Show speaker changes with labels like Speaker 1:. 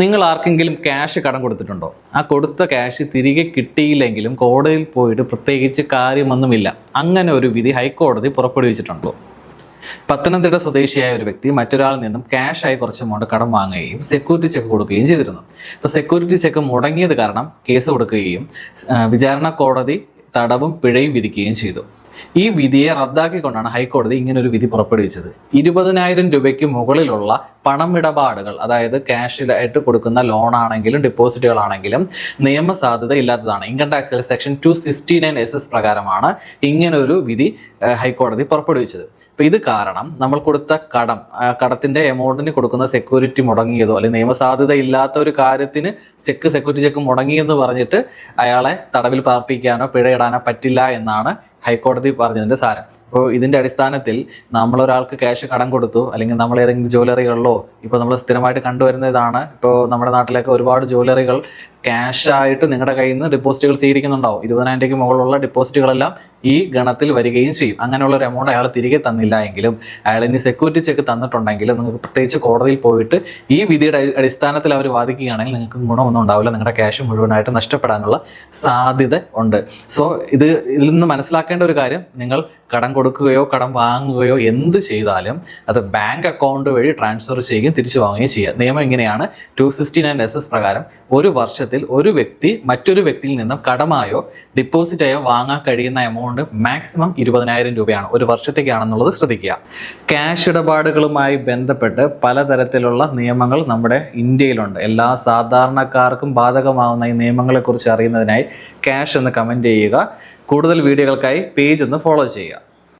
Speaker 1: നിങ്ങൾ ആർക്കെങ്കിലും ക്യാഷ് കടം കൊടുത്തിട്ടുണ്ടോ? ആ കൊടുത്ത ക്യാഷ് തിരികെ കിട്ടിയില്ലെങ്കിലും കോടതിയിൽ പോയിട്ട് പ്രത്യേകിച്ച് കാര്യമൊന്നുമില്ല. അങ്ങനെ ഒരു വിധി ഹൈക്കോടതി പുറപ്പെടുവിച്ചിട്ടുണ്ടോ? പത്തനംതിട്ട സ്വദേശിയായ ഒരു വ്യക്തി മറ്റൊരാളിൽ നിന്നും ക്യാഷായി കുറച്ച് എമൗണ്ട് കടം വാങ്ങുകയും സെക്യൂരിറ്റി ചെക്ക് കൊടുക്കുകയും ചെയ്തിരുന്നു. അപ്പോൾ സെക്യൂരിറ്റി ചെക്ക് മുടങ്ങിയത് കാരണം കേസ് കൊടുക്കുകയും വിചാരണ കോടതി തടവും പിഴയും വിധിക്കുകയും ചെയ്തു. ഈ വിധിയെ റദ്ദാക്കിക്കൊണ്ടാണ് ഹൈക്കോടതി ഇങ്ങനെ ഒരു വിധി പുറപ്പെടുവിച്ചത്. ഇരുപതിനായിരം രൂപയ്ക്ക് മുകളിലുള്ള പണമിടപാടുകൾ അതായത് ക്യാഷിലായിട്ട് കൊടുക്കുന്ന ലോൺ ആണെങ്കിലും ഡിപ്പോസിറ്റുകളാണെങ്കിലും നിയമസാധ്യത ഇല്ലാത്തതാണ്. Income ടാക്സിലെ section two sixty nine S S പ്രകാരമാണ് ഇങ്ങനൊരു വിധി ഹൈക്കോടതി പുറപ്പെടുവിച്ചത്. അപ്പോൾ ഇത് കാരണം നമ്മൾ കൊടുത്ത കടം കടത്തിന്റെ എമൗണ്ടിന് കൊടുക്കുന്ന സെക്യൂരിറ്റി മുടങ്ങിയതോ അല്ലെങ്കിൽ നിയമസാധ്യത ഇല്ലാത്ത ഒരു കാര്യത്തിന് ചെക്ക് സെക്യൂരിറ്റി ചെക്ക് മുടങ്ങിയെന്ന് പറഞ്ഞിട്ട് അയാളെ തടവിൽ പാർപ്പിക്കാനോ പിഴയിടാനോ പറ്റില്ല എന്നാണ് ഹൈക്കോടതി പറഞ്ഞതിന്റെ സാരം. അപ്പോൾ ഇതിന്റെ അടിസ്ഥാനത്തിൽ നമ്മളൊരാൾക്ക് ക്യാഷ് കടം കൊടുത്തു അല്ലെങ്കിൽ നമ്മൾ ഏതെങ്കിലും ജ്വല്ലറികളിലോ ഇപ്പോൾ നമ്മൾ സ്ഥിരമായിട്ട് കണ്ടുവരുന്ന ഇതാണ് ഇപ്പോൾ നമ്മുടെ നാട്ടിലൊക്കെ ഒരുപാട് ജ്വല്ലറികൾ ക്യാഷ് ആയിട്ട് നിങ്ങളുടെ കയ്യിൽ നിന്ന് ഡെപ്പോസിറ്റുകൾ സ്വീകരിക്കുന്നുണ്ടാവും. ഇരുപതിനായിരം രൂപയ്ക്ക് മുകളിലുള്ള ഡെപ്പോസിറ്റുകളെല്ലാം ഈ ഗണത്തിൽ വരികയും ചെയ്യും. അങ്ങനെയുള്ള ഒരു എമൗണ്ട് അയാൾ തിരികെ തന്നില്ല എങ്കിലും അയാൾ ഇനി സെക്യൂരിറ്റി ചെക്ക് തന്നിട്ടുണ്ടെങ്കിലും നിങ്ങൾക്ക് പ്രത്യേകിച്ച് കോടതിയിൽ പോയിട്ട് ഈ വിധിയുടെ അടിസ്ഥാനത്തിൽ അവർ വാദിക്കുകയാണെങ്കിൽ നിങ്ങൾക്ക് ഗുണമൊന്നും ഉണ്ടാവില്ല. നിങ്ങളുടെ ക്യാഷ് മുഴുവനായിട്ട് നഷ്ടപ്പെടാനുള്ള സാധ്യത ഉണ്ട്. സോ ഇത് ഇതിൽ നിന്ന് മനസ്സിലാക്കേണ്ട ഒരു കാര്യം നിങ്ങൾ കടം കൊടുക്കുകയോ കടം വാങ്ങുകയോ എന്ത് ചെയ്താലും അത് ബാങ്ക് അക്കൗണ്ട് വഴി ട്രാൻസ്ഫർ ചെയ്യുകയും തിരിച്ചു വാങ്ങുകയും ചെയ്യുക. നിയമം ഇങ്ങനെയാണ്. Two sixty nine S S പ്രകാരം ഒരു വർഷത്തിൽ ഒരു വ്യക്തി മറ്റൊരു വ്യക്തിയിൽ നിന്നും കടമായോ ഡിപ്പോസിറ്റായോ വാങ്ങാൻ കഴിയുന്ന എമൗണ്ട് മാക്സിമം ഇരുപതിനായിരം രൂപയാണ്. ഒരു വർഷത്തേക്കാണെന്നുള്ളത് ശ്രദ്ധിക്കുക. ക്യാഷ് ഇടപാടുകളുമായി ബന്ധപ്പെട്ട് പലതരത്തിലുള്ള നിയമങ്ങൾ നമ്മുടെ ഇന്ത്യയിലുണ്ട്. എല്ലാ സാധാരണക്കാർക്കും ബാധകമാവുന്ന ഈ നിയമങ്ങളെക്കുറിച്ച് അറിയുന്നതിനായി ക്യാഷ് എന്ന് കമന്റ് ചെയ്യുക. കൂടുതൽ വീഡിയോകൾക്കായി പേജ് ഒന്ന് ഫോളോ ചെയ്യുക.